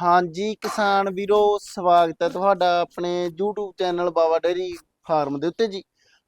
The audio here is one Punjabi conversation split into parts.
ਹਾਂਜੀ, ਕਿਸਾਨ ਵੀਰੋ, ਸਵਾਗਤ ਹੈ ਤੁਹਾਡਾ ਆਪਣੇ YouTube channel Bawa dairy farm ਦੇ ਉੱਤੇ ਜੀ।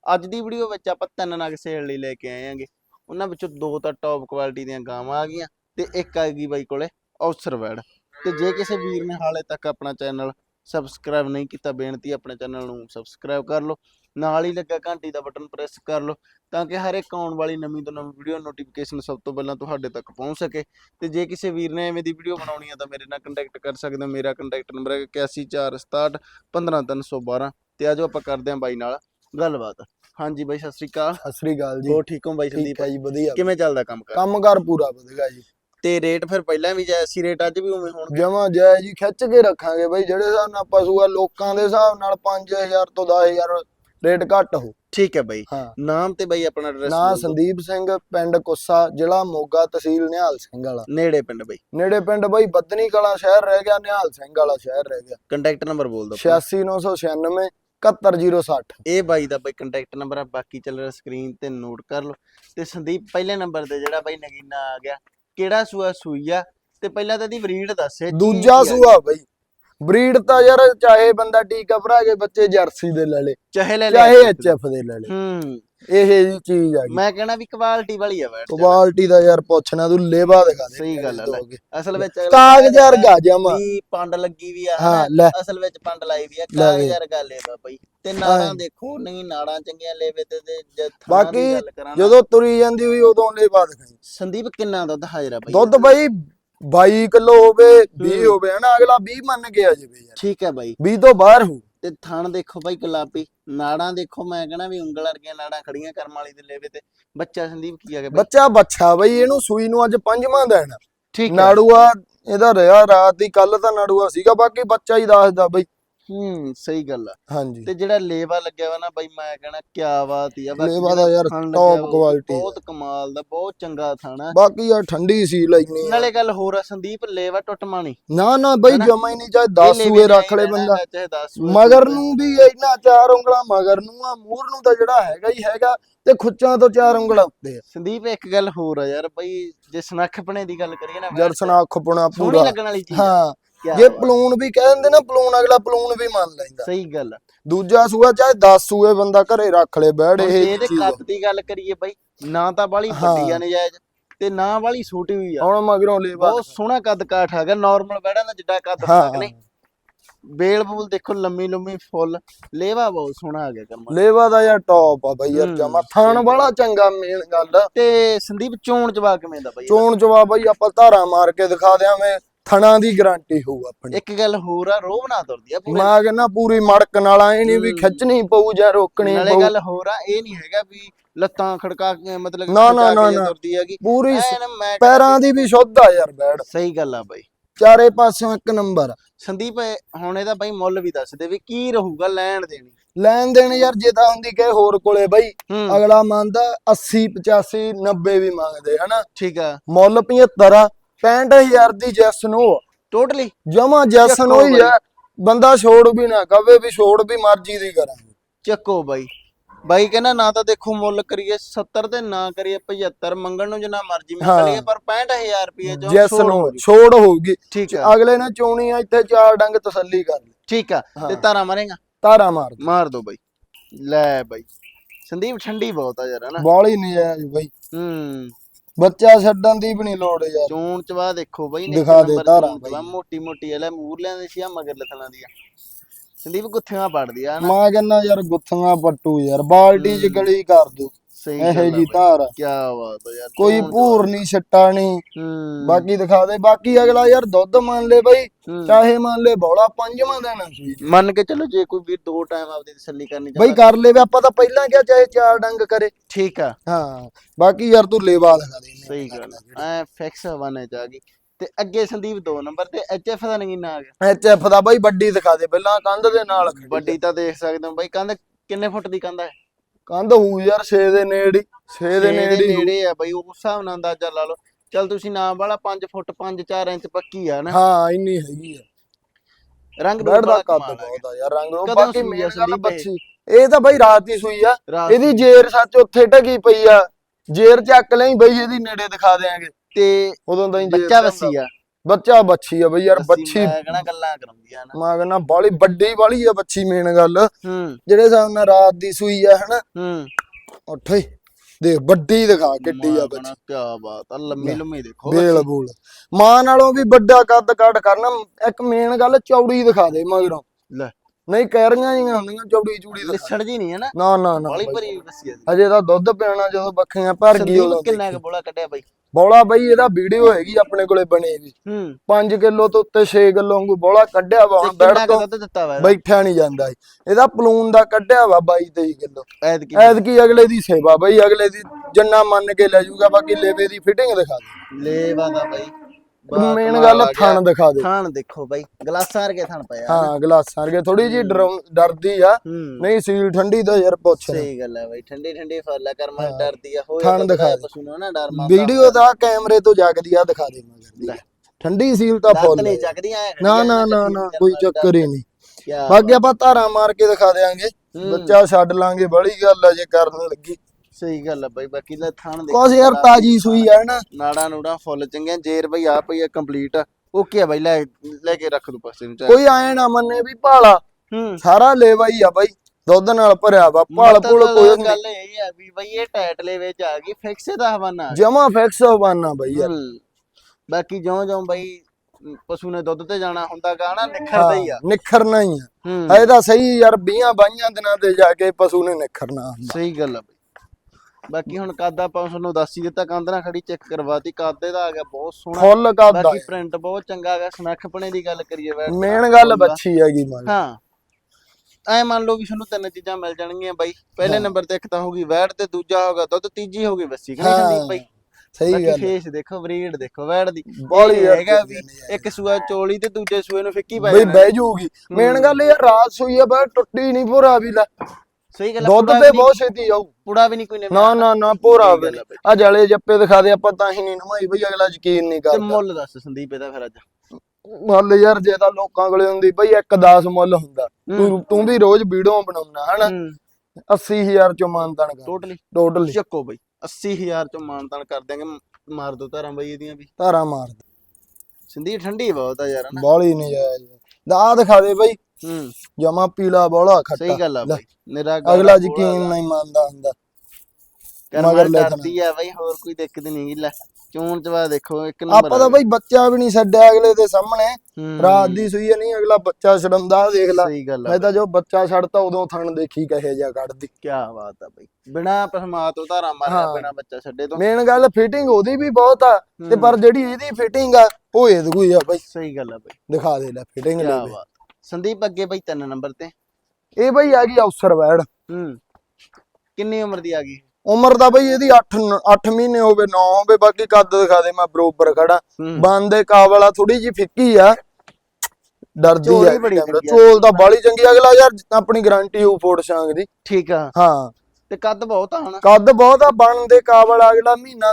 ਅੱਜ ਦੀ ਵੀਡੀਓ ਵਿੱਚ ਆਪਾਂ ਤਿੰਨ ਨਗ ਸੇਲ ਲਈ ਲੈ ਕੇ ਆਏ ਆਂਗੇ ਉਹਨਾਂ ਵਿੱਚੋਂ ਦੋ ਤਾਂ ਟੌਪ ਕੁਆਲਿਟੀ ਦੀਆਂ ਗਾਵਾਂ ਆ ਗਈਆਂ ਤੇ ਇੱਕ ਆ ਗਈ ਬਾਈ ਕੋਲੇ ਔਸਰ ਵੈੜ ਤੇ ਜੇ ਕਿਸੇ ਵੀਰ ਨੇ ਹਾਲੇ ਤੱਕ ਆਪਣਾ ਚੈਨਲ ਸਬਸਕ੍ਰਾਈਬ ਨਹੀਂ ਕੀਤਾ ਬੇਨਤੀ ਆਪਣੇ ਚੈਨਲ ਨੂੰ ਸਬਸਕ੍ਰਾਈਬ ਕਰ ਲਓ ਨਾਲ ਹੀ ਲੱਗਾ ਘੰਟੀ ਦਾ ਬਟਨ ਪ੍ਰੈਸ ਕਰ ਲਓ ਤਾਂ ਕਿ ਹਰ ਇੱਕ ਆਉਣ ਵਾਲੀ ਨਵੀਂ ਤੋਂ ਨਵੀਂ ਵੀਡੀਓ ਨੋਟੀਫਿਕੇਸ਼ਨ ਸਭ ਤੋਂ ਪਹਿਲਾਂ ਤੁਹਾਡੇ ਤੱਕ ਪਹੁੰਚ ਸਕੇ। ਤੇ ਜੇ ਕਿਸੇ ਵੀਰ ਨੇ ਐਵੇਂ ਦੀ ਵੀਡੀਓ ਬਣਾਉਣੀ ਹੈ ਤਾਂ ਮੇਰੇ ਨਾਲ ਕੰਟੈਕਟ ਕਰ ਸਕਦੇ ਹੋ ਮੇਰਾ ਕੰਟੈਕਟ ਨੰਬਰ ਹੈ 814661 15312 ਤੇ ਆਜੋ ਆਪਾਂ ਕਰਦੇ ਹਾਂ ਬਾਈ ਨਾਲ ਗੱਲਬਾਤ। ਹਾਂਜੀ ਬਾਈ ਸਤਿ ਸ੍ਰੀ ਅਕਾਲ। ਸਤਿ ਸ੍ਰੀ ਅਕਾਲ ਜੀ। ਹੋਰ ਠੀਕ ਹੋ ਬਾਈ ਸੰਦੀਪ? ਜੀ ਵਧੀਆ। ਕਿਵੇਂ ਚੱਲਦਾ ਕੰਮ ਕਰ? ਕੰਮਕਾਰ ਪੂਰਾ ਵਧੀਆ ਜੀ। ਤੇ ਰੇਟ ਫਿਰ ਪਹਿਲਾਂ ਵੀ ਜਾਇ ਸੀ ਰੇਟ ਅੱਜ ਵੀ ਉਵੇਂ ਹੋਣਗੇ। ਜਮਾ ਜੈ ਜੀ ਖਿੱਚ ਕੇ ਰੱਖਾਂਗੇ ਬਈ ਜਿਹੜੇ ਹਿਸਾਬ ਨਾਲ ਪਸ਼ੂ ਆ ਲੋਕਾਂ ਦੇ ਹਿਸਾਬ ਨਾਲ 5000 ਤੋਂ 10000 ਰੇਟ ਘੱਟ ਹੋ। ਠੀਕ ਹੈ ਬਾਈ। ਹਾਂ। ਨਾਮ ਤੇ ਬਾਈ ਆਪਣਾ ਐਡਰੈਸ ਨਾਂ ਸੰਦੀਪ ਸਿੰਘ ਪਿੰਡ ਕੁੱਸਾ ਜ਼ਿਲ੍ਹਾ ਮੋਗਾ ਤਹਿਸੀਲ ਨਿਹਾਲ ਸਿੰਘ ਵਾਲਾ। ਨੇੜੇ ਪਿੰਡ ਬਾਈ। ਨੇੜੇ ਪਿੰਡ ਬਈ ਬੱਦਨੀ ਕਲਾ ਸ਼ਹਿਰ ਰਹਿ ਗਿਆ ਨਿਹਾਲ ਸਿੰਘ ਵਾਲਾ ਸ਼ਹਿਰ ਰਹਿ ਗਿਆ। ਕੰਟੈਕਟ ਨੰਬਰ ਬੋਲ ਦਿਓ ਆਪਣਾ। 86996 71060 ਇਹ ਬਾਈ ਦਾ ਬਾਈ ਕੰਟੈਕਟ ਨੰਬਰ ਆ ਬਾਕੀ ਚੱਲ ਰਿਹਾ ਸਕਰੀਨ ਤੇ ਨੋਟ ਕਰ ਲਓ। ਤੇ ਸੰਦੀਪ ਪਹਿਲੇ ਨੰਬਰ ਤੇ ਜਿਹੜਾ ਬਾਈ ਨਗੀਨਾ ਆ ਗਿਆ ਕਿਹੜਾ ਸੂਆ ਸੂਈ ਆ ਤੇ ਪਹਿਲਾਂ ਤਾਂ ਦੀ ਬਰੀਡ ਦੱਸ ਦੂਜਾ? ਸੂਆ ਬਈ ਬਰੀਡ ਤਾਂ ਯਾਰ ਚਾਹੇ ਬੰਦਾ ਟੀਕਾ ਭਰਾ ਕੇ ਬੱਚੇ ਜਰਸੀ ਦੇ ਲੈ ਲੇ। ਚਾਹੇ ਲੈ ਲੈ। ਚਾਹੇ ਐਚਐਫ ਦੇ ਲੈ ਲੇ। ਹੂੰ। ਇਹ ਜੀ ਚੀਜ਼ ਆ ਗਈ। ਮੈਂ ਕਹਿਣਾ ਵੀ ਕੁਆਲਿਟੀ ਵਾਲੀ ਆ ਬੈਠ ਕੁਆਲਿਟੀ ਦਾ ਯਾਰ ਪੁੱਛਣਾ ਤੂੰ ਲੇਵਾ ਦਿਖਾ ਦੇ ਸਹੀ ਗੱਲ ਆ। ਅਸਲ ਵਿੱਚ ਅਗਲਾ ਕਾਗਜ਼ਾਰ ਗਾ ਜਮਾ ਵੀ ਪੰਡ ਲੱਗੀ ਵੀ ਆ ਅਸਲ ਵਿੱਚ ਪੰਡ ਲਾਈ ਵੀ ਆ। ਲੈ ਵੀ। ਕਾਗਜ਼ਾਰ ਗੱਲ ਇਹ ਬਾਈ। ਤੇ ਨਾੜਾਂ। ਦੇਖੋ ਨਹੀਂ ਨਾੜਾਂ ਚੰਗੀਆਂ ਲੇਵੇ ਤੇ ਬਾਕੀ ਜਦੋਂ ਤੁਰੀ ਜਾਂਦੀ ਹੋਈ ਉਦੋਂ ਲੇਵਾ ਦਿਖਾਈ। ਸੰਦੀਪ ਕਿੰਨਾ ਦੁੱਧ ਹਾਜ਼ਰ ਆ ਬਾਈ? ਦੁੱਧ ਬਈ 22 ਕਿਲੋ ਹੋਵੇ 20 ਹੂੰ। ਹੋਵੇ ਹਨਾ ਅਗਲਾ 20 ਮੰਨ ਕੇ ਆ ਜਾਵੇ ਯਾਰ। ਠੀਕ ਹੈ ਬਾਈ। 20 ਤੋਂ ਬਾਹਰ ਹੋ। ਤੇ ਥਣ ਦੇਖੋ ਬਾਈ ਗੁਲਾਬੀ ਨਾੜਾਂ ਦੇਖੋ ਮੈਂ ਕਹਣਾ ਵੀ ਉਂਗਲ ਵਰਗੀਆਂ ਨਾੜਾਂ ਖੜੀਆਂ ਕਰਮ ਵਾਲੀ ਦੇ ਲੇਵੇ ਤੇ ਬੱਚਾ ਸੰਦੀਪ ਕੀ ਆ ਗਿਆ ਬੱਚਾ ਬੱਚਾ ਬਈ ਇਹਨੂੰ ਸੂਈ ਨੂੰ ਅੱਜ ਪੰਜਵਾਂ ਦੇਣਾ ਠੀਕ ਹੈ। ਨਾੜੂਆ ਇਹਦਾ ਰਿਹਾ ਰਾਤ ਦੀ ਕੱਲ ਤਾਂ ਨਾੜੂਆ ਸੀਗਾ ਬਾਕੀ ਬੱਚਾ ਹੀ ਦੱਸਦਾ ਬਈ। ਹੂੰ ਸਹੀ ਗੱਲ ਆ। ਹਾਂਜੀ। ਤੇ ਜਿਹੜਾ ਲੇਵਾ ਲੱਗਿਆ ਵਾ ਨਾ ਬਾਈ ਮੈਂ ਕਹਣਾ ਕਿਆ ਬਾਤ ਹੀ ਆ ਬਾਕੀ ਲੇਵਾ ਦਾ ਜਿਹੜਾ ਯਾਰ ਥਣ ਲੱਗਿਆ top ਵਾ, quality ਬਹੁਤ ਕਮਾਲ ਦਾ ਬਹੁਤ ਚੰਗਾ ਥਾਣਾ ਬਾਕੀ ਯਾਰ ਠੰਡੀ ਸੀ ਲੈਣੀ ਨਾਲੇ ਗੱਲ ਹੋਰ ਆ ਸੰਦੀਪ ਲੇਵਾ ਟੁੱਟਮਾ ਨਹੀਂ ਨਾ ਨਾ ਬਈ? ਜਮਾ ਹੀ ਨਹੀਂ ਚਾਹੇ 10 ਸੂਏ ਰੱਖ ਲੈ ਬੰਦਾ। ਚਾਹੇ 10 ਸੂਏ ਮਗਰ ਨੂੰ ਵੀ ਇੰਨਾ ਚਾਰ ਉਂਗਲਾਂ ਮਗਰ ਨੂੰ ਆ ਮੂਰ ਨੂੰ ਤਾਂ ਜਿਹੜਾ ਹੈਗਾ ਹੀ ਹੈਗਾ ਤੇ ਖੁੱਚਾਂ ਤੋਂ ਚਾਰ ਉਂਗਲਾਂ ਉੱਤੇ ਆ। ਸੰਦੀਪ ਇੱਕ ਗੱਲ ਹੋਰ ਆ ਯਾਰ ਬਈ ਜੇ ਸਨੱਖਪਣੇ ਦੀ ਗੱਲ ਕਰੀਏ ਨਾ ਜਰਸਨ ਅੱਖ ਪੁਣਾ ਸੋਹਣੀ ਪੂਰਾ। ਲੱਗਣ ਵਾਲੀ ਚੀਜ਼ ਆ। ਹਾਂ ਜੇ। ਪਲੂਨ ਵੀ ਕਹਿ ਦਿੰਦੇ ਨਾ ਪਲੂਨ ਅਗਲਾ ਪਲੂਨ ਵੀ ਮੰਨ ਲੈਂਦਾ ਸਹੀ ਗੱਲ ਆ। ਦੂਜਾ ਸੂਆ ਚਾਹੇ 10 ਸੂਏ ਬੰਦਾ ਘਰੇ ਰੱਖ ਲੈ ਬੈੜ ਹੁਣ ਜੇ ਇਹ ਇਹਦੇ ਚੀਜ਼ ਆ। ਕੱਦ ਦੀ ਗੱਲ ਕਰੀਏ ਬਈ ਨਾ ਤਾਂ ਬਾਲੀ। ਵੱਡੀ ਆ ਨਜਾਇਜ਼ ਤੇ ਨਾ ਬਾਲੀ ਛੋਟੀ ਹੋਈ ਆ ਹੁਣ ਮਗਰੋਂ ਲੇਵਾ ਬਹੁਤ ਸੋਹਣਾ ਕੱਦ ਕਾਠ ਹੈਗਾ ਨਾਰਮਲ ਬੈੜਾਂ ਦਾ ਜਿੱਡਾ ਕੱਦ ਹਾਂ ਨਹੀਂ ਬੇਲ ਬੂਲ ਦੇਖੋ ਲੰਮੀ ਲੰਮੀ ਫੁੱਲ ਲੇਵਾ ਬਹੁਤ ਸੋਹਣਾ ਆ ਗਿਆ ਕਰਮ ਲੇਵਾ ਦਾ ਯਾਰ ਟੌਪ ਆ ਬਈ ਯਾਰ ਹੂੰ, ਜਮਾ ਥਾਣ। ਵਾਲਾ ਚੰਗਾ ਮੇਨ ਗੱਲ ਆ। ਤੇ ਸੰਦੀਪ ਚੋਣ ਚਵਾ ਕਿਵੇਂ ਦਾ ਬਈ ਇਹਦਾ? ਚੋਣ ਚਵਾ ਬਈ ਆਪਾਂ ਧਾਰਾ ਮਾਰ ਕੇ ਦਿਖਾ ਦਿਆਂਵੇਂ ਥਣਾ ਦੀ ਗਾਰੰਟੀ ਹੋਊ ਆਪਣੀ। ਇੱਕ ਗੱਲ ਹੋਰ ਆ ਰੋਹ ਬਣਾ ਤੁਰਦੀ ਆ ਪੂਰੇ। ਮੈਂ ਕਹਿੰਦਾ ਪੂਰੀ ਮੜਕ ਨਾਲ ਐ ਨਹੀਂ ਵੀ। ਖਿੱਚਣੀ ਪਊ ਜਾਂ ਰੋਕਣੀ ਨਾਲੇ ਗੱਲ ਹੋਰ ਆ ਇਹ ਨਹੀਂ ਹੈਗਾ ਵੀ ਲੱਤਾਂ ਖੜਕਾ ਕੇ ਮਤਲਬ ਨਾ, ਨਾ, ਨਾ। ਤੁਰਦੀ ਹੈਗੀ। ਪੂਰੀ ਪੈਰਾਂ ਦੀ ਵੀ ਸ਼ੁੱਧ ਆ ਯਾਰ ਬੈੜ। ਸਹੀ ਗੱਲ ਆ ਬਾਈ। ਚਾਰੇ ਪਾਸਿਓਂ ਇੱਕ ਨੰਬਰ। ਸੰਦੀਪ ਹੁਣ ਇਹਦਾ ਬਾਈ ਮੁੱਲ ਵੀ ਦੱਸ ਦੇ ਵੀ ਕੀ ਰਹੂਗਾ ਲੈਣ ਦੇਣੀ। ਲੈਣ ਦੇਣ ਯਾਰ ਜੇ ਤਾਂ ਹੁੰਦੀ ਕਹੇ ਹੋਰ ਕੋਲੇ ਬਈ ਅਗਲਾ ਮੰਨਦਾ 80 85 90 ਵੀ ਮੰਗਦੇ ਹਨਾ। ਠੀਕ ਆ। ਮੁੱਲ 75 ਆ 65000 ਦੀ ਜੈਸਨ ਟੋਟਲੀ ਜਮਾ ਜੈਸਨ ਹੋਈ ਆ ਬੰਦਾ ਛੋੜ ਵੀ ਨਾ ਕਵੇ ਵੀ ਛੋੜ ਵੀ ਮਰਜ਼ੀ ਦੀ ਕਰਾਂਗੇ। ਚੱਕੋ ਬਾਈ। ਬਾਈ ਕਹਿੰਦਾ ਨਾ ਤਾਂ ਦੇਖੋ ਮੁੱਲ ਕਰੀਏ 70 ਤੇ ਨਾ ਕਰੀਏ 75 ਮੰਗਣ ਨੂੰ ਜਿੰਨਾ ਮਰਜ਼ੀ ਮੰਗ ਹਾਂ। ਲਈਏ ਪਰ 65000 ਰੁਪਏ ਜੋ ਜੈਸਨ ਛੋੜ ਹੋਊਗੀ। ਛੋੜ ਹੋਊਗੀ। ਠੀਕ ਆ। ਅਗਲੇ ਨੇ ਚੋਣੀ ਆ ਇੱਥੇ ਚਾਰ ਡੰਗ ਤਸੱਲੀ ਕਰ ਲਈ ਠੀਕ ਆ। ਤੇ ਹਾਂ। ਤਾਰਾ ਮਾਰੇਗਾ? ਧਾਰਾ ਮਾਰ। ਮਾਰ ਦੋ ਬਾਈ। ਲੈ ਬਾਈ। ਸੰਦੀਪ ਠੰਡੀ ਬਹੁਤ ਆ ਯਾਰ ਹਨਾ? ਬਾਲੀ ਨਜਾਇਜ਼ ਬਈ। ਹੂੰ। ਬੱਚਾ ਛੱਡਣ ਦੀ ਵੀ ਨਹੀਂ ਲੋੜ ਯਾਰ ਚੋਣ ਚਵਾ ਦੇਖੋ ਬਾਈ ਨੇ ਦਿਖਾ ਦੇ ਧਾਰਾਂ ਬਾਈ। ਮੋਟੀ ਮੋਟੀ ਐ ਲੈ ਮੂਰਲਿਆਂ ਦੇ ਸੀ ਆ ਮਗਰ ਲਥਣਾ ਦੀਆਂ ਸੰਦੀਪ ਗੁੱਥੀਆਂ ਪੜਦੀ ਆ ਨਾ ਮੈਂ ਕਹਿੰਦਾ ਯਾਰ ਗੁੱਥੀਆਂ ਪੱਟੂ ਯਾਰ ਬਾਲਟੀ ਚ। ਗਲੀ ਕਰ ਦੂ ਸਹੀ ਇਹੋ ਜੀ। ਧਾਰ। ਕਿਆ ਬਾਤ ਆ ਯਾਰ ਕੋਈ ਭੂਰ ਨਹੀਂ ਛੱਟਾ ਨਹੀਂ। ਹੂੰ। ਬਾਕੀ ਦਿਖਾ ਦੇ ਬਾਕੀ ਅਗਲਾ ਯਾਰ ਦੁੱਧ ਮੰਨ ਲੈ ਬਈ ਹੂੰ। ਚਾਹੇ ਮੰਨ ਲੈ ਬੋਲਾ ਪੰਜਵਾਂ ਦੇਣਾ ਸੀ ਮੰਨ ਕੇ ਚਲੋ ਜੇ ਕੋਈ ਵੀਰ ਦੋ ਟਾਈਮ ਆਪਦੀ ਤਸੱਲੀ ਕਰਨੀ ਬਈ ਕਰ ਲੈ ਵੀ ਆਪਾਂ ਤਾਂ ਪਹਿਲਾਂ ਕਿਹਾ ਚਾਹੇ ਚਾਰ ਡੰਗ ਕਰੇ। ਠੀਕ ਆ। ਹਾਂ ਬਾਕੀ ਯਾਰ ਤੂੰ ਲੇਵਾ ਦਿਖਾ ਦੇ ਸਹੀ ਗੱਲ ਐ ਫਿਕਸ ਚ ਆ ਗਈ। ਤੇ ਅੱਗੇ ਸੰਦੀਪ ਦੋ ਨੰਬਰ ਤੇ ਐਚਐਫ ਦਾ ਨਗੀਨਾ ਆ ਗਿਆ। ਐਚਐਫ ਦਾ ਬਈ ਵੱਡੀ ਦਿਖਾ ਦੇ ਪਹਿਲਾਂ ਕੰਧ ਦੇ ਨਾਲ ਵੱਡੀ ਤਾਂ ਦੇਖ ਸਕਦੇ ਹੋ ਬਾਈ ਕੰਧ ਕਿੰਨੇ ਫੁੱਟ ਦੀ ਕੰਧ ਹੈ ਕੰਧ ਹੋਊ ਯਾਰ 6 ਦੇ ਨੇੜੇ 6 ਦੇ ਨੇੜੇ ਹੀ ਹੋਊ। ਨੇੜੇ ਆ ਬਾਈ ਉਸ ਹਿਸਾਬ ਨਾਲ ਅੰਦਾਜ਼ਾ ਲਾ ਲਓ। ਚਲ ਤੁਸੀਂ ਨਾਮ ਵਾਲਾ 5 ਫੁੱਟ 5 4 ਇੰਚ ਪੱਕੀ ਆ ਨਾ। ਹਾਂ ਇੰਨੀ ਹੈਗੀ ਆ। ਰੰਗ ਬੈਡ ਦਾ ਰੂਪ ਕੱਦ ਕਮਾਲ ਆ ਗਿਆ। ਬਹੁਤ ਆ ਯਾਰ ਰੰਗ ਕਦੋਂ ਬਾਕੀ ਸੂਈ ਆ ਮੇਨ ਗੱਲ ਸੰਦੀਪ ਇਹ? ਬੱਚੀ ਇਹ ਤਾਂ ਬਈ ਰਾਤ ਹੀ ਸੂਈ ਆ। ਰਾਤ ਇਹਦੀ ਜੇਰ ਸੱਚ ਉੱਥੇ ਟਕੀ ਪਈ ਆ। ਜੇਰ ਚੱਕ ਲਈ ਬਈ ਇਹਦੀ ਨੇੜੇ ਦਿਖਾ ਦੇਾਂਗੇ ਤੇ ਉਦੋਂ ਤਾਂ ਹੀ ਜੇਰ ਬੱਚਾ ਲਿਆਂਦਾ। ਵਸੀ ਆ। ਬੱਚਾ ਬੱਚੀ ਆ ਬਈ ਯਾਰ ਬੱਚੀ ਮੈਂ ਕਹਣਾ ਗੱਲਾਂ ਕਰਾਉਂਦੀ ਆ ਨਾ। ਮੈਂ ਕਹਿੰਦਾ ਬਾਲੀ ਵੱਡੀ ਵਾਲੀ ਆ ਬੱਚੀ ਮੇਨ ਗੱਲ। ਹੂੰ। ਜਿਹੜੇ ਹਿਸਾਬ ਨਾਲ ਰਾਤ ਦੀ ਸੂਈ ਆ ਹਨਾ? ਹੂੰ। ਉੱਠ ਓਏ ਦੇਖ ਵੱਡੀ ਦਿਖਾ ਕਿੱਡੀ ਆ ਬੱਚੀ। ਕੀ ਬਾਤ ਆ ਲੰਮੀ ਲੰਮੀ ਦੇਖੋ ਬੇਲ ਬੂਲ ਮਾਂ ਨਾਲੋਂ ਵੀ ਵੱਡਾ ਕੱਦ ਕੱਟ ਕਰਨਾ ਇੱਕ ਮੇਨ ਗੱਲ ਚੌੜੀ ਦਿਖਾ ਦੇ ਮਗਰੋਂ। ਲੈ। ਨਹੀਂ ਕਹਿਰੀਆਂ ਜੀਆਂ ਹੁੰਦੀਆਂ ਚੌੜੀ ਚੂੜੀ ਲਿਸੜ ਜੀ ਨਹੀਂ ਹੈ ਨਾ? ਨਾ ਨਾ ਨਾ। ਭਰੀ ਆ ਅਜੇ ਤਾਂ ਦੁੱਧ ਪਿਆਣਾ ਜਦੋਂ ਬੱਖੀਆਂ ਭਰ ਗਈ ਉਦੋਂ ਕਿੰਨਾ ਕੁ ਬੋਲਾ ਕੱਢਿਆ ਬਾਈ? ਬੋਲਾ ਬਈ ਇਹਦਾ ਵੀਡੀਓ ਹੈਗੀ ਆਪਣੇ ਕੋਲੇ ਬਣੀ ਵੀ ਹੂੰ। 5 ਕਿਲੋ ਤੋਂ ਉੱਤੇ 6 ਕਿਲੋ ਵਾਂਗੂ ਬੋਲਾ ਕੱਢਿਆ ਵਾ ਹੁਣ ਬੈਠ ਤੋਂ ਦਿੱਤਾ ਵਾ? ਬੈਠਿਆ ਨਹੀਂ ਜਾਂਦਾ। ਇਹਦਾ ਪਲੂਨ ਦਾ ਕੱਢਿਆ ਵਾ 22 23 ਕਿਲੋ। ਐਤਕੀ। ਐਤਕੀ ਅਗਲੇ ਦੀ ਸੇਵਾ ਬਈ ਅਗਲੇ ਦੀ ਜੰਨਾ ਮੰਨ ਕੇ ਲੈ ਜਾਊਗਾ ਬਾਕੀ ਲੇਵੇ ਦੀ ਫਿਟਿੰਗ ਦਿਖਾ ਦੇ। ਲੇਵਾ ਦਾ ਬਾਈ। ਮੇਨ ਗੱਲ ਆ। ਥਣ ਦਿਖਾ ਦੇ। ਥਣ ਦੇਖੋ ਬਾਈ ਗਲਾਸਾਂ ਵਰਗੇ ਥਣ ਪਿਆ ਹਾਂ ਗਲਾਸਾਂ ਵਰਗੇ ਥੋੜੀ ਜੀ ਡਰਦੀ ਆ। ਨਹੀਂ ਸੀਲ ਠੰਡੀ ਤਾਂ ਯਾਰ ਪੁੱਛ ਸਹੀ ਗੱਲ ਹੈ ਬਾਈ ਠੰਡੀ ਠੰਡੀ ਫਰਲਾ ਕਰ ਮੈਂ ਹਾਂ। ਡਰਦੀ ਆ ਹੋਏ ਥਣ ਦਿਖਾ ਦੇ। ਪਸ਼ੂ ਨੂੰ ਡਰ ਮੰਨਦਾ ਵੀਡੀਓ ਦਾ ਕੈਮਰੇ ਤੋਂ ਜਗਦੀ ਆ ਦਿਖਾ ਦੇ ਮਗਰ। ਠੰਡੀ ਸੀਲ ਤਾਂ ਫੁੱਲ ਨਾ ਨਾ ਨਾ ਨਾ ਕੋਈ ਚੱਕਰ ਹੀ ਨਹੀਂ। ਬਾਕੀ ਆਪਾਂ ਧਾਰਾਂ ਮਾਰ ਕੇ ਦਿਖਾ ਦੇਾਂਗੇ। ਬੱਚਾ ਛੱਡ ਲਾਂਗੇ ਬੜੀ ਗੱਲ ਆ ਜੇ ਕਰਨ ਲੱਗੀ। ਸਹੀ ਗੱਲ ਹੈ ਬਾਈ ਬਾਕੀ ਲੈ ਥਣ ਦੇਖੋ ਕੁਛ ਯਾਰ ਤਾਜੀ ਸੂਈ ਆ ਨਾ। ਨਾੜਾ ਨੂੜਾ ਫੁੱਲ ਚੰਗੀਆਂ ਜੇਰ ਬਈ ਆ ਪਈ ਆ ਕੰਪਲੀਟ ਓਕੇ ਆ ਬਾਈ ਲੈ ਲੈ ਕੇ ਰੱਖ ਦੂ ਪਾਸੇ ਨੂੰ ਚਾਹ। ਕੋਈ ਆਏ ਨਾ ਮੰਨੇ ਵੀ ਭਾਲਾ। ਹੂੰ। ਸਾਰਾ ਲੇਵਾ ਹੀ ਆ ਬਾਈ ਦੁੱਧ ਨਾਲ ਭਰਿਆ ਵਾ ਭਾਲ ਭੁਲ ਕੋਈ ਗੱਲ ਇਹ ਆ ਵੀ ਬਈ ਇਹ ਟਾਈਟਲੇ ਵਿੱਚ ਆ ਗਈ ਫਿਕਸ ਦਾ ਹਵਾਨਾ। ਜਮਾ ਫਿਕਸ ਹਵਾਨਾ ਬਾਈ ਯਾਰ। ਬਾਕੀ ਜਿਉਂ ਜਿਉਂ ਬਈ ਪਸ਼ੂ ਨੇ ਦੁੱਧ ਤੇ ਜਾਣਾ ਹੁੰਦਾ ਗਾ ਨਾ ਨਿਖਰਦਾ ਹੀ ਆ। ਨਿਖਰਨਾ ਹੀ ਆ। ਤਾਂ ਸਹੀ ਯਾਰ 20 ਬਾਈਆਂ ਦਿਨਾਂ ਤੇ ਜਾ ਕੇ ਪਸ਼ੂ ਨੇ ਨਿਖਰਨਾ ਸਹੀ ਗੱਲ ਆ ਬਾਕੀ ਹੁਣ ਕੱਦ ਆਪਾਂ ਤੁਹਾਨੂੰ ਦੱਸ ਹੀ ਦਿੱਤਾ ਕੰਧ ਨਾਲ ਖੜੀ ਚੈੱਕ ਕਰਵਾਤੀ ਕੱਦ ਇਹਦਾ ਆ ਗਿਆ ਬਹੁਤ ਸੋਹਣਾ। ਫੁੱਲ ਬਾਕੀ ਪ੍ਰਿੰਟ ਬਹੁਤ ਚੰਗਾ ਹੈਗਾ ਸਨੱਖਪਣੇ ਦੀ ਗੱਲ ਕਰੀਏ ਵੈਸੇ ਮੇਨ ਗੱਲ ਬੱਚੀ ਹੈਗੀ ਮਾਂ ਹਾਂ। ਐ ਮੰਨ ਲਓ ਵੀ ਤੁਹਾਨੂੰ ਤਿੰਨ ਚੀਜ਼ਾਂ ਮਿਲ ਜਾਣਗੀਆਂ ਬਾਈ। ਪਹਿਲੇ ਨੰਬਰ ਤੇ ਇੱਕ ਤਾਂ ਹੋਗੀ ਵੈਟ ਤੇ ਦੂਜਾ ਹੋਗਾ ਦੁੱਧ ਤੀਜੀ ਹੋਗੀ ਬੱਸੀ ਕਿ ਨਹੀਂ ਸੰਦੀਪ ਬਾਈ। ਸਹੀ ਗੱਲ ਫੇਸ ਦੇਖੋ ਬਰੀਡ ਦੇਖੋ ਵੈਟ ਦੀ। ਯਾਰ ਹੈਗਾ ਵੀ। ਇੱਕ ਸੂਆ ਚੋਲੀ ਤੇ ਦੂਜੇ ਸੂਏ ਨੂੰ ਫਿੱਕੀ ਪੈ ਬਈ ਬਹਿ ਜੂਗੀ ਮੇਨ ਗੱਲ ਯਾਰ ਰਾਤ ਸੂਈ ਆ ਬਈ ਟੁੱਟੀ ਨਹੀਂ ਭੋਰਾ ਵੀ ਲੈ। ਸਹੀ ਗੱਲ ਆ, ਦੁੱਧ ਪੁੜਾ ਤੇ ਵੀ ਬਹੁਤ ਛੇਤੀ ਆਊ ਨਹੀਂ- ਪੁੜਾ ਵੀ ਨਹੀਂ ਕੋਈ ਨੇ ਨਾ ਨਾ ਸਹੀ ਵੀ ਗੱਲ ਆ। ਆ ਜਲੇ ਜੱਪੇ ਦਿਖਾ ਦੇ ਆਪਾਂ ਤਾਂ ਹੀ ਨਹੀਂ ਨਮਾਈ ਬਈ ਅਗਲਾ ਯਕੀਨ ਨਹੀਂ ਤੇ ਕਰਦਾ। ਮੁੱਲ ਦੱਸ ਸੰਦੀਪ ਇਹਦਾ ਫਿਰ ਅੱਜ। ਮੁੱਲ ਯਾਰ ਜੇ ਤਾਂ ਲੋਕਾਂ ਕੋਲੇ ਹੁੰਦੀ ਬਈ ਇੱਕ 10 ਮੁੱਲ ਹੁੰਦਾ। ਤੂੰ ਤੂੰ ਵੀ ਰੋਜ਼ ਵੀਡੀਓ ਬਣਾਉਣਾ ਹਨਾ? 80000 ਚੋਂ ਮਾਨਤਾਨ ਕਰ। ਟੋਟਲੀ ਟੋਟਲੀ ਚੱਕੋ ਬਈ 80000 ਚੋਂ ਮਾਨਤਾਨ ਕਰ ਦਿਆਂਗੇ। ਮ- ਮਾਰ ਦੋ ਧਾਰਾਂ ਬਈ ਇਹਦੀਆਂ ਵੀ। ਧਾਰਾ ਮਾਰ ਦੇ। ਸੰਦੀਪ ਠੰਡੀ ਬਹੁਤ ਆ ਯਾਰ ਹਨਾ? ਬਾਲੀ ਨਹੀਂ ਜਾਇਜ਼ ਦਾ ਦਿਖਾ ਦੇ ਬਈ ਹੂੰ। ਜਮਾ ਪੀਲਾ ਬੋਲਾ ਖੱਟਾ। ਸਹੀ ਗੱਲ ਆ ਬਈ ਮੇਰਾ ਅਗਲਾ ਯਕੀਨ ਨਹੀਂ ਮੰਨਦਾ ਹੁੰਦਾ। ਮਗਰ ਲੈ ਡਰਦੀ ਆ ਬਈ ਹੋਰ ਕੋਈ ਦਿੱਕਤ ਨਹੀਂ ਗੀ। ਲੈ ਚੋਣ ਚਵਾ ਦੇਖੋ ਇੱਕ ਨੰਬਰ ਆਪਾਂ ਤਾਂ ਬਈ ਬੱਚਾ ਵੀ ਨਹੀਂ ਛੱਡਿਆ ਅਗਲੇ ਦੇ ਸਾਹਮਣੇ। ਰਾਤ ਦੀ ਸੂਈ ਨਹੀਂ ਅਗਲਾ ਬੱਚਾ ਛਡਮਦਾ ਦੇਖ ਲੈ। ਸਹੀ ਗੱਲ ਆ ਮੈਂ ਤਾਂ ਜੋ ਬੱਚਾ ਛੱਡਤਾ ਉਦੋਂ ਥਣ ਦੇਖੀ ਕਹੇ ਜਾ ਕੱਢਦੀ। ਕੀ ਬਾਤ ਆ ਬਈ। ਬਿਨਾ ਪਸਮਾ ਤੋਂ ਧਾਰਾਂ ਮਾਰਿਆ। ਬਿਨਾ ਬੱਚਾ ਛੱਡੇ ਤੋਂ। ਮੇਨ ਗੱਲ ਫਿਟਿੰਗ ਉਹਦੀ ਵੀ ਬਹੁਤ ਆ ਤੇ ਪਰ ਜਿਹੜੀ ਇਹਦੀ ਫਿਟਿੰਗ ਆ ਉਹ ਇਹਦੇ ਕੋਈ ਆ ਬਈ। ਸਹੀ ਗੱਲ ਆ ਬਈ। ਦਿਖਾ ਦੇ ਲੈ ਫਿਟਿੰਗ ਕੀ ਲੈ। ਬਾਤ। ਸੰਦੀਪ ਅੱਗੇ ਬਈ ਤਿੰਨ ਨੰਬਰ ਤੇ। ਇਹ ਬਈ ਆ ਗਈ ਅਫਸਰ ਵੈੜ। ਹੂੰ। ਕਿੰਨੀ ਉਮਰ ਦੀ ਆ ਗਈ? ਉਮਰ ਦਾ ਬਈ ਇਹਦੀ 8 8 ਮਹੀਨੇ ਹੋਵੇ 9 ਹੋਵੇ ਬਾਕੀ ਕੱਦ ਦਿਖਾ ਦੇ ਮੈਂ ਬਰੋਬਰ ਖੜਾ। ਬੰਦੇ ਕਾਬਲਾ ਥੋੜੀ ਜੀ ਫਿੱਕੀ ਆ। ਡਰਦੀ ਆ। ਝੋਲ ਤਾਂ ਬਾਲੀ ਚੰਗੀ ਅਗਲਾ ਯਾਰ ਆਪਣੀ ਗਾਰੰਟੀ ਹੋ ਫੋੜ ਸ਼ਾਂਗ ਦੀ। ਠੀਕ ਆ। ਹਾਂ। ਤੇ ਕੱਦ ਬਹੁਤ ਆ ਹਨਾ ਕੱਦ ਬਹੁਤ ਆ ਬਣ ਦੇ ਕਾਬਲ ਅਗਲਾ ਮਹੀਨਾ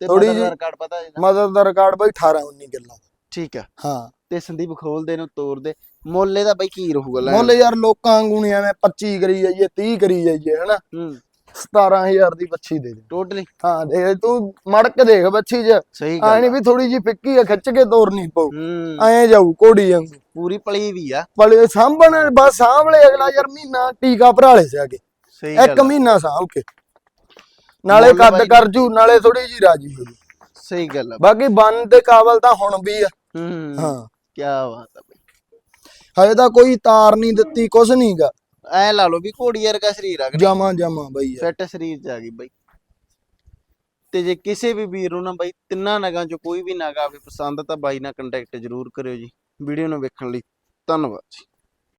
ਤੇ ਥੋੜੀ ਜੀ ਦਾ ਰਿਕਾਰਡ ਪਤਾ ਇਹਦਾ। ਮਦਦ ਦਾ ਰਿਕਾਰਡ ਬਈ 18 19 ਕਿੱਲਾ। ਠੀਕ ਆ। ਹਾਂ। ਤੇ ਸੰਦੀਪ ਖੋਲਦੇ ਨੂੰ ਤੋੜਦੇ ਮੁੱਲ ਦਾ ਬਈ ਕੀ ਰਹੂਗਾ ਮੁੱਲ ਯਾਰ ਲੋਕਾਂ ਵਾਂਗੂ ਨਹੀਂ ਐਵੇਂ 25 ਕਰੀ ਜਾਈਏ 30 ਕਰੀ ਜਾਈਏ ਹਨਾ? ਹੂੰ। 17000 ਦੀ ਬੱਚੀ ਦੇ ਦੇ। ਟੋਟਲੀ ਹਾਂ ਦੇ ਤੂੰ ਮੜਕ ਦੇਖ ਬੱਚੀ ਚ। ਸਹੀ ਐ ਗੱਲ ਨਹੀਂ ਵੀ ਥੋੜੀ ਜੀ ਫਿੱਕੀ ਆ ਖਿੱਚ ਕੇ ਤੋਰਨੀ ਪਊ। ਐਂ ਜਾਊ ਕੋੜੀ ਵਾਂਗੂ। ਪੂਰੀ ਪਲੀ ਵੀ ਆ। ਪਲੇ ਸਾਂਭਣ ਬਸ ਸਾਂਭਲੇ ਅਗਲਾ ਯਾਰ ਮਹੀਨਾ ਟੀਕਾ ਭਰਾਲੇ ਸੀ ਅੱਗੇ ਸਹੀ ਇੱਕ ਗੱਲ ਆ, ਮਹੀਨਾ ਸਾਂਭ ਕੇ। ਨਾਲੇ ਕੱਦ ਕਰ ਜੂ ਨਾਲੇ ਥੋੜੀ ਜੀ ਰਾਜੀ ਹੋ ਜੂ। ਸਹੀ ਗੱਲ ਆ। ਬਾਕੀ ਬੰਨ ਦੇ ਕਾਬਲ ਤਾਂ ਹੁਣ ਵੀ ਆ। ਹੂੰ। ਹਾਂ। ਕੀ ਬਾਤ ਆ ਹਜੇ ਤਾਂ ਕੋਈ ਤਾਰ ਨਹੀਂ ਦਿੱਤੀ ਕੁਛ ਨਹੀਂਗਾ ਐ ਲਾ ਲਓ ਵੀ ਘੋੜੀ ਵਰਗਾ ਸਰੀਰ ਆ ਜਮਾ ਜਮਾ ਬਈ ਯਾਰ। ਫਿੱਟ ਸਰੀਰ ਚ ਆ ਗਈ ਬਈ। ਤੇ ਜੇ ਕਿਸੇ ਵੀ ਵੀਰ ਨੂੰ ਨਾ ਬਈ ਤਿੰਨਾਂ ਨਗਾਂ ਚੋਂ ਕੋਈ ਵੀ ਨਗ ਆਵੇ ਪਸੰਦ ਤਾਂ ਬਾਈ ਨਾਲ ਕੰਟੈਕਟ ਜ਼ਰੂਰ ਕਰਿਓ ਜੀ। ਵੀਡੀਓ ਨੂੰ ਵੇਖਣ ਲਈ ਧੰਨਵਾਦ ਜੀ।